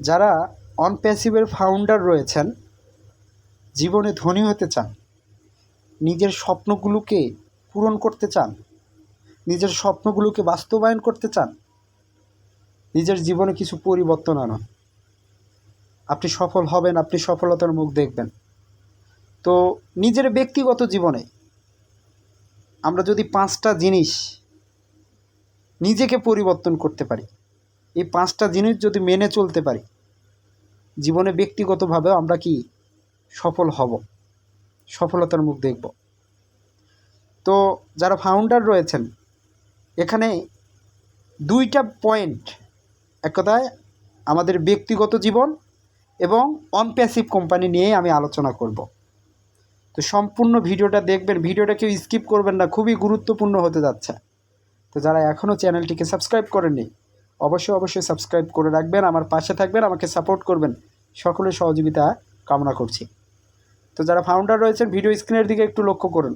যারা অনপ্যাসিভের ফাউন্ডার রয়েছেন, জীবনে ধনী হতে চান, নিজের স্বপ্নগুলোকে পূরণ করতে চান, নিজের স্বপ্নগুলোকে বাস্তবায়ন করতে চান, নিজের জীবনে কিছু পরিবর্তন আনুন। আপনি সফল হবেন, আপনি সফলতার মুখ দেখবেন। তো নিজের ব্যক্তিগত জীবনে আমরা যদি পাঁচটা জিনিস নিজেকে পরিবর্তন করতে পারি এই পাঁচটা জিনিস যদি মেনে চলতে পারি, জীবনে ব্যক্তিগতভাবে আমরা কি সফল হব? সফলতার মুখ দেখব। তো যারা ফাউন্ডার রয়েছেন, এখানে দুইটা পয়েন্ট এক কথায় আমাদের ব্যক্তিগত জীবন এবং অনপ্যাসিভ কোম্পানি নিয়ে আমি আলোচনা করব। তো সম্পূর্ণ ভিডিওটা দেখবেন, ভিডিওটা কেউ স্কিপ করবেন না, খুবই গুরুত্বপূর্ণ হতে যাচ্ছে। তো যারা এখনও চ্যানেলটিকে সাবস্ক্রাইব করেননি অবশ্যই অবশ্যই সাবস্ক্রাইব করে রাখবেন, আমার পাশে থাকবেন, আমাকে সাপোর্ট করবেন। সকলের সহযোগিতা কামনা করছি। তো যারা ফাউন্ডার রয়েছেন ভিডিও স্ক্রিনের দিকে একটু লক্ষ্য করুন।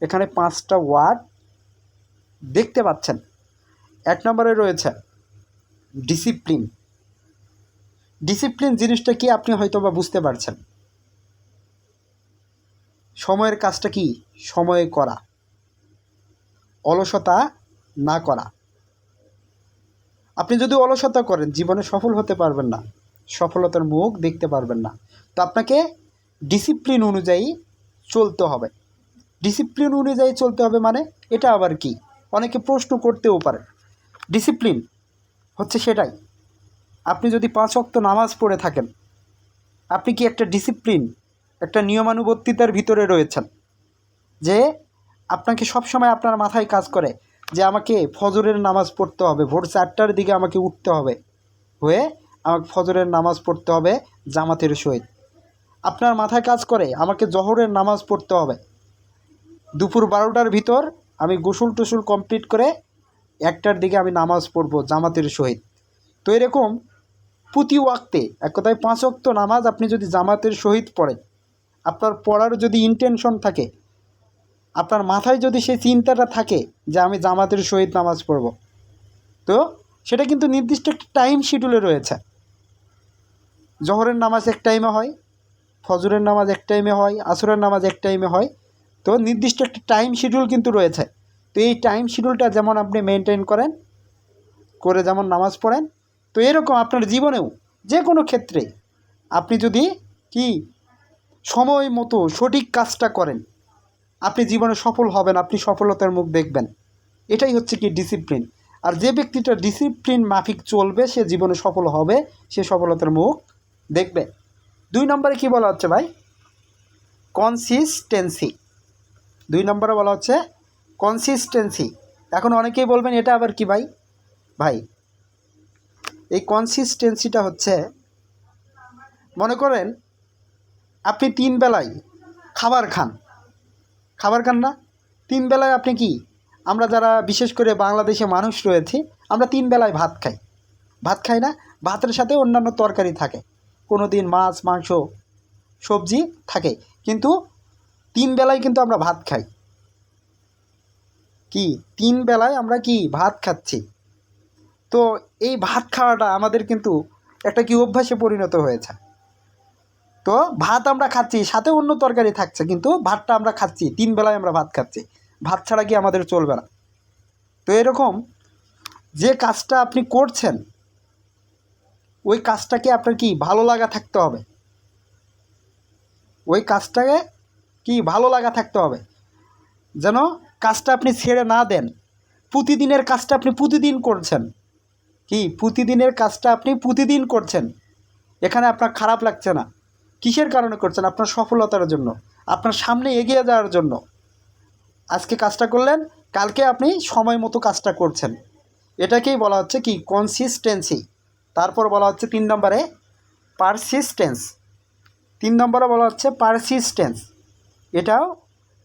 এখানে পাঁচটা ওয়ার্ড দেখতে পাচ্ছেন। এক নম্বরে রয়েছে ডিসিপ্লিন ডিসিপ্লিন জিনিসটা কি আপনি হয়তো বা বুঝতে পারছেন। সময়ের কাজটা কি? সময়ে করা। অলসতা না করা। আপনি যদি অলসতা করেন, জীবনে সফল হতে পারবেন না, সফলতার মুখ দেখতে পারবেন না। তো আপনাকে ডিসিপ্লিন অনুযায়ী চলতে হবে। ডিসিপ্লিন অনুযায়ী চলতে হবে মানে এটা আবার কি? অনেকে প্রশ্ন করতেও পারে। ডিসিপ্লিন হচ্ছে সেটাই। আপনি যদি পাঁচ অক্ত নামাজ পড়ে থাকেন, আপনি কি একটা ডিসিপ্লিন একটা নিয়মানুবর্তিতার ভিতরে রয়েছেন? যে আপনাকে সবসময় আপনার মাথায় কাজ করে যে আমাকে ফজরের নামাজ পড়তে হবে। ভোর চারটার দিকে আমাকে উঠতে হবে। হয়ে আমাকে ফজরের নামাজ পড়তে হবে জামাতের সহিত। আপনার মাথায় কাজ করে, আমাকে জহরের নামাজ পড়তে হবে। দুপুর বারোটার ভিতর আমি গোসল টুসুল কমপ্লিট করে একটার দিকে আমি নামাজ পড়ব জামাতের সহিত। তো এরকম প্রতি ওয়াক্তে, এক কথায় পাঁচ ওয়াক্ত নামাজ আপনি যদি জামাতের সহিত পড়েন, আপনার পড়ার যদি ইন্টেনশন থাকে আপনার মাথায় যদি সেই চিন্তাটা থাকে যে আমি জামাতের সহিত নামাজ পড়ব, তো সেটা কিন্তু নির্দিষ্ট একটা টাইম শিডিউলে রয়েছে। জহরের নামাজ এক টাইমে হয়, ফজরের নামাজ এক টাইমে হয়, আসরের নামাজ এক টাইমে হয়, তো নির্দিষ্ট একটা টাইম শিডিউল কিন্তু রয়েছে। তো এই টাইম শিডিউলটা যেমন আপনি মেনটেন করেন, করে যেমন নামাজ পড়েন, তো এরকম আপনার জীবনেও যে কোনো ক্ষেত্রে আপনি যদি কি সময় মতো সঠিক কাজটা করেন আপনি জীবনে সফল হবেন, আপনি সফলতার মুখ দেখবেন। এটাই হচ্ছে কি ডিসিপ্লিন আর যে ব্যক্তিটা ডিসিপ্লিন মাফিক চলবে, সে জীবনে সফল হবে, সে সফলতার মুখ দেখবে। দুই নম্বরে কি বলা হচ্ছে ভাই? কনসিস্টেন্সি দুই নম্বরে বলা হচ্ছে কনসিস্টেন্সি এখন অনেকেই বলবেন, এটা আবার কি ভাই? ভাই, এই কনসিস্টেন্সিটা হচ্ছে, মনে করেন, আপনি তিন বেলায় খাবার খান। খাবার খান না। তিন বেলায় আপনি কি? আমরা যারা বিশেষ করে বাংলাদেশে মানুষ রয়েছে, আমরা তিন বেলায় ভাত খাই। ভাত খাই না, ভাতের সাথে অন্যান্য তরকারি থাকে। কোনো দিন মাছ, মাংস, সবজি থাকে। কিন্তু তিন বেলায় কিন্তু আমরা ভাত খাই। কি? তিন বেলায় আমরা কি ভাত খাচ্ছি? তো এই ভাত খাওয়াটা আমাদের কিন্তু একটা কি অভ্যাসে পরিণত হয়েছে। তো ভাত আমরা খাচ্ছি, সাথে অন্য তরকারি থাকছে, কিন্তু ভাতটা আমরা খাচ্ছি, তিন বেলায় আমরা ভাত খাচ্ছি। ভাত ছাড়া কি আমাদের চলবে না। তো এরকম যে কাজটা আপনি করছেন, ওই কাজটাকে আপনার কি ভালো লাগা থাকতে হবে? ওই কাজটাকে কি ভালো লাগা থাকতে হবে? যেন কাজটা আপনি ছেড়ে না দেন। প্রতিদিনের কাজটা আপনি প্রতিদিন করছেন। কি? প্রতিদিনের কাজটা আপনি প্রতিদিন করছেন। এখানে আপনার খারাপ লাগছে না। কিসের কারণে করছেন? আপনার সফলতার জন্য, আপনার সামনে এগিয়ে যাওয়ার জন্য। আজকে কাজটা করলেন, কালকে আপনি সময় মতো কাজটা করছেন। এটাকেই বলা হচ্ছে কি? কনসিস্টেন্সি তারপর বলা হচ্ছে তিন নম্বরে পারসিস্টেন্স তিন নম্বরে বলা হচ্ছে পারসিস্টেন্স এটাও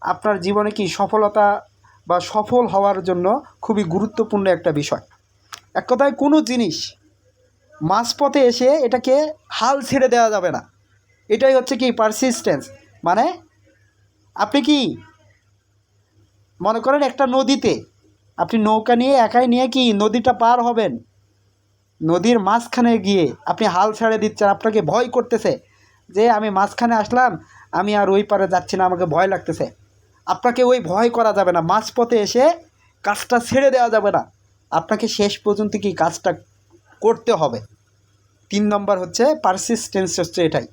আপনার জীবনে কি সফলতা বা সফল হওয়ার জন্য খুবই গুরুত্বপূর্ণ একটা বিষয়। এক কথায় কোনো জিনিস মাঝপথে এসে এটাকে হাল ছেড়ে দেওয়া যাবে না। এটাই হচ্ছে কি পারসিস্টেন্স মানে আপনি কি মনে করেন একটা নদীতে আপনি নৌকা নিয়ে একাই নিয়ে কি নদীটা পার হবেন? নদীর মাঝখানে গিয়ে আপনি হাল ছেড়ে দিচ্ছেন, আপনাকে ভয় করতেছে যে আমি মাঝখানে আসলাম, আমি আর ওই পারে যাচ্ছি না, আমাকে ভয় লাগতেছে। আপনাকে ওই ভয় করা যাবে না, মাঝপথে এসে কাজটা ছেড়ে দেওয়া যাবে না। আপনাকে শেষ পর্যন্ত কি কাজটা করতে হবে? তিন নম্বর হচ্ছে পারসিস্টেন্স হচ্ছে এটাই।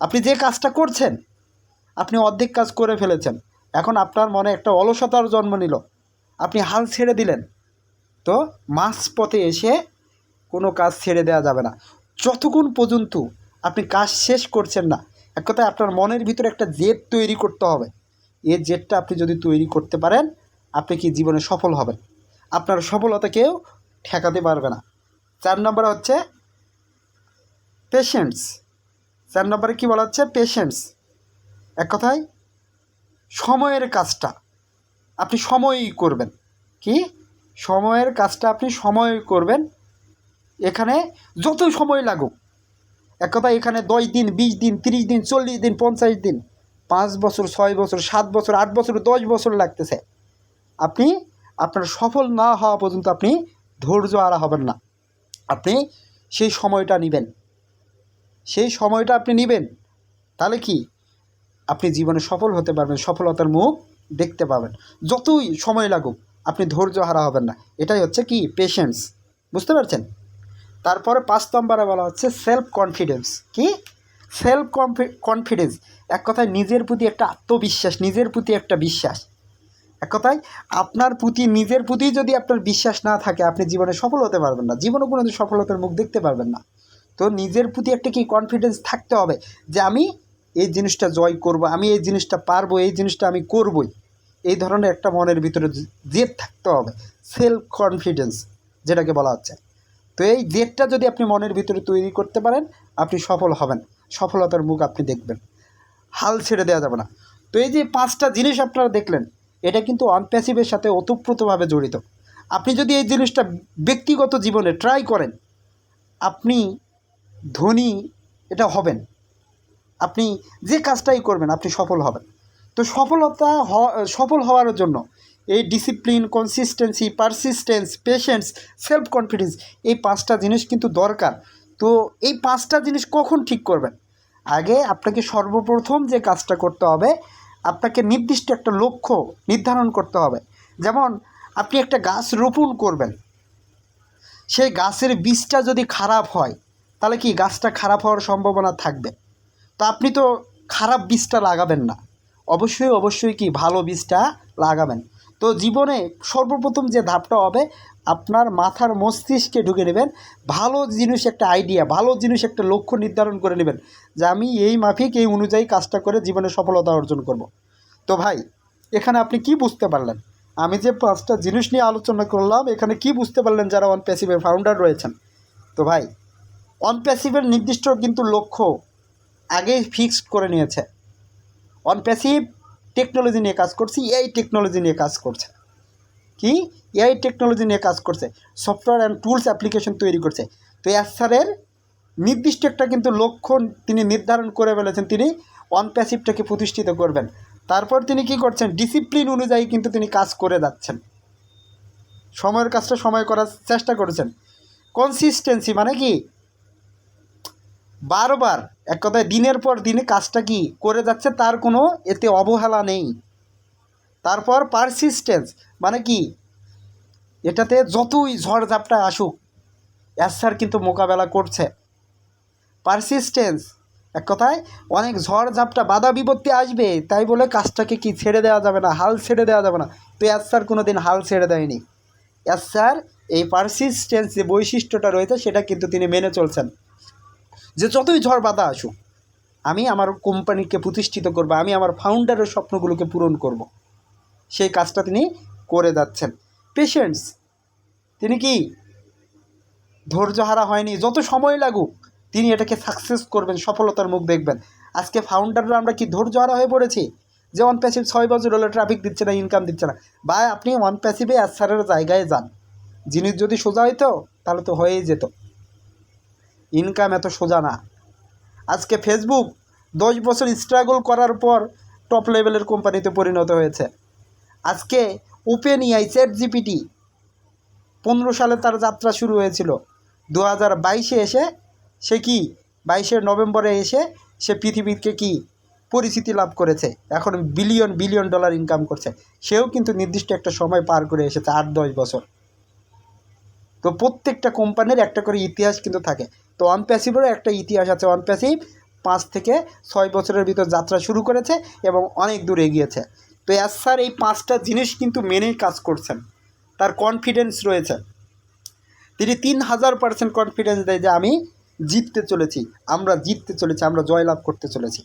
আপনি যে কাজটা করছেন, আপনি অর্ধেক কাজ করে ফেলেছেন। এখন আপনার মনে একটা অলসতার জন্ম নিল। আপনি হাল ছেড়ে দিলেন। তো মাঝ পথে এসে কোনো কাজ ছেড়ে দেওয়া যাবে না। যতক্ষণ পর্যন্ত আপনি কাজ শেষ করছেন না, এক কথায় আপনার মনের ভিতরে একটা জেদ তৈরি করতে হবে। এই জেদটা আপনি যদি তৈরি করতে পারেন, আপনি কি জীবনে সফল হবেন? আপনার সফলতা কেউ ঠেকাতে পারবে না। চার নম্বরে হচ্ছে পেশেন্স চার নম্বরে কী বলা হচ্ছে? পেশেন্স এক কথায়, সময়ের কাজটা আপনি সময়ই করবেন। কি? সময়ের কাজটা আপনি সময় করবেন। এখানে যত সময় লাগুক, এক কথা এখানে দশ দিন, বিশ দিন, তিরিশ দিন, চল্লিশ দিন, পঞ্চাশ দিন, পাঁচ বছর, ছয় বছর, সাত বছর, আট বছর, দশ বছর লাগতেছে। আপনি, আপনার সফল না হওয়া পর্যন্ত আপনি ধৈর্য হারা হবেন না। আপনি সেই সময়টা নেবেন। সেই সময়টা আপনি নেবেন। তাহলে কি? আপনি জীবনে সফল হতে পারবেন, সফলতার মুখ দেখতে পাবেন। যতই সময় লাগুক, আপনি ধৈর্য হারা হবেন না। এটাই হচ্ছে কি? পেশেন্স বুঝতে পারছেন? তারপরে পাঁচ নম্বরে বলা হচ্ছে সেলফ কনফিডেন্স কি? সেলফ কনফিডেন্স এক কথায় নিজের প্রতি একটা আত্মবিশ্বাস, নিজের প্রতি একটা বিশ্বাস। এক কথায় আপনার প্রতি, নিজের প্রতি যদি আপনার বিশ্বাস না থাকে, আপনি জীবনে সফল হতে পারবেন না। জীবনে কোনো সফলতার মুখ দেখতে পারবেন না। তো নিজের প্রতি একটা কি কনফিডেন্স থাকতে হবে যে আমি এই জিনিসটা জয় করব, আমি এই জিনিসটা পারব, এই জিনিসটা আমি করবই। এই ধরনের একটা মনের ভিতরে জেদ থাকতে হবে সেলফ কনফিডেন্স যেটাকে বলা হচ্ছে। তো এই জেদটা যদি আপনি মনের ভিতরে তৈরি করতে পারেন, আপনি সফল হবেন, সফলতার মুখ আপনি দেখবেন। হাল ছেড়ে দেওয়া যাবে না। তো এই যে পাঁচটা জিনিস আপনারা দেখলেন, এটা কিন্তু অনপ্যাসিভের সাথে ওতপ্রোতভাবে জড়িত। আপনি যদি এই জিনিসটা ব্যক্তিগত জীবনে ট্রাই করেন, আপনি ধনী এটা হবেন। আপনি যে কাজটাই করবেন, আপনি সফল হবেন। তো সফলতা সফল হওয়ার জন্য এই discipline consistency persistence patience self confidence এই পাঁচটা জিনিস কিন্তু দরকার। তো এই পাঁচটা জিনিস কখন ঠিক করবেন? আগে আপনাকে সর্বপ্রথম যে কাজটা করতে হবে, আপনাকে নির্দিষ্ট একটা লক্ষ্য নির্ধারণ করতে হবে। যেমন আপনি একটা গাছ রোপণ করবেন। সেই গাছের বীজটা যদি খারাপ হয় তাহলে কি গাছটা খারাপ হওয়ার সম্ভাবনা থাকবে? তো আপনি তো খারাপ বীজটা লাগাবেন না। অবশ্যই অবশ্যই কি ভালো বীজটা লাগাবেন। তো জীবনে সর্বপ্রথম যে ধাপটা হবে, আপনার মাথার মস্তিষ্কে ঢুকে নেবেন। ভালো জিনিস একটা আইডিয়া ভালো জিনিস একটা লক্ষ্য নির্ধারণ করে নেবেন যে আমি এই মাফিক, এই অনুযায়ী কাজটা করে জীবনে সফলতা অর্জন করব। তো ভাই, এখানে আপনি কি বুঝতে পারলেন? আমি যে পাঁচটা জিনিস নিয়ে আলোচনা করলাম, এখানে কি বুঝতে পারলেন যারা ওয়ান প্যাসিভের ফাউন্ডার রয়েছেন? তো ভাই অনপ্যাসিভের নির্দিষ্ট কিন্তু লক্ষ্য আগেই ফিক্সড করে নিয়েছে। অনপ্যাসিভ টেকনোলজি নিয়ে কাজ করছি এই টেকনোলজি নিয়ে কাজ করছে। কি? এআই টেকনোলজি নিয়ে কাজ করছে। সফটওয়্যার অ্যান্ড টুলস অ্যাপ্লিকেশন তৈরি করছে। তো স্যারের নির্দিষ্ট একটা কিন্তু লক্ষ্য তিনি নির্ধারণ করে ফেলেছেন, তিনি অনপ্যাসিভটাকে প্রতিষ্ঠিত করবেন। তারপর তিনি কি করছেন? ডিসিপ্লিন অনুযায়ী কিন্তু তিনি কাজ করে যাচ্ছেন। সময়ের কাজটা সময় করার চেষ্টা করেছেন। কনসিস্টেন্সি মানে কি? বারবার, এক কথায় দিনের পর দিনে কাজটা কি করে যাচ্ছে তার কোনো এতে অবহেলা নেই। তারপর পারসিস্টেন্স মানে কি? এটাতে যতই ঝড় ঝড়ঝাপটা আসুক স্যার কিন্তু মোকাবেলা করছে। পারসিস্টেন্স এক কথায় অনেক ঝড় ঝাপটা বাধা বিপত্তি আসবে, তাই বলে কাজটাকে কি ছেড়ে দেওয়া যাবে না, হাল ছেড়ে দেওয়া যাবে না। তো স্যার কোনো দিন হাল ছেড়ে দেয়নি। স্যার এই পারসিস্টেন্স যে বৈশিষ্ট্যটা রয়েছে, সেটা কিন্তু তিনি মেনে চলছেন। যে যতই ঝড় বাধা আসুক, আমি আমার কোম্পানিকে প্রতিষ্ঠিত করব, আমি আমার ফাউন্ডারের স্বপ্নগুলোকে পূরণ করব। সেই কাজটা তিনি করে যাচ্ছেন। পেশেন্টস তিনি কি ধৈর্যহারা হয়নি? যত সময় লাগুক, তিনি এটাকে সাকসেস করবেন, সফলতার মুখ দেখবেন। আজকে ফাউন্ডাররা আমরা কি ধৈর্যহারা হয়ে পড়েছি? যে ওয়ান প্যাসিভ ছয় বছর হলো ট্রাফিক দিচ্ছে না ইনকাম দিচ্ছে না। বা আপনি ওয়ান প্যাসিভে অ্যাসারের জায়গায় যান। জিনিস যদি সোজা হইতো, তাহলে তো হয়েই যেত। ইনকাম এত সোজা না। আজকে ফেসবুক দশ বছর স্ট্রাগল করার পর টপ লেভেলের কোম্পানিতে পরিণত হয়েছে। আজকে ওপেন ইআই চ্যাট জিপিটি পনেরো সালে তার যাত্রা শুরু হয়েছিল। দু হাজার বাইশে এসে সে কি? বাইশে নভেম্বরে এসে সে পৃথিবীকে কি? পরিচিতি লাভ করেছে। এখন বিলিয়ন বিলিয়ন ডলার ইনকাম করছে। সেও কিন্তু নির্দিষ্ট একটা সময় পার করে এসেছে, আট, দশ বছর। তো প্রত্যেকটা কোম্পানির একটা করে ইতিহাস কিন্তু থাকে। তো ওয়ান প্যাসিভেরও একটা ইতিহাস আছে ওয়ান প্যাসিভ পাঁচ থেকে ছয় বছরের ভিতর যাত্রা শুরু করেছে এবং অনেক দূর এগিয়েছে। তো অ্যাজ স্যার এই পাঁচটা জিনিস কিন্তু মেনেই কাজ করছেন। তার কনফিডেন্স রয়েছে। তিনি তিন হাজার পার্সেন্ট কনফিডেন্স দেয় যে আমি জিততে চলেছি, আমরা জিততে চলেছি, আমরা জয়লাভ করতে চলেছি।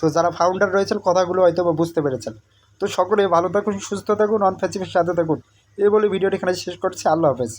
তো যারা ফাউন্ডার রয়েছেন, কথাগুলো হয়তো বা বুঝতে পেরেছেন। তো সকলে ভালো থাকুন, সুস্থ থাকুন অনফ্যাসিফের সাথে থাকুন। এই বলে ভিডিওটি এখানে শেষ করছি। আল্লাহ হাফেজ।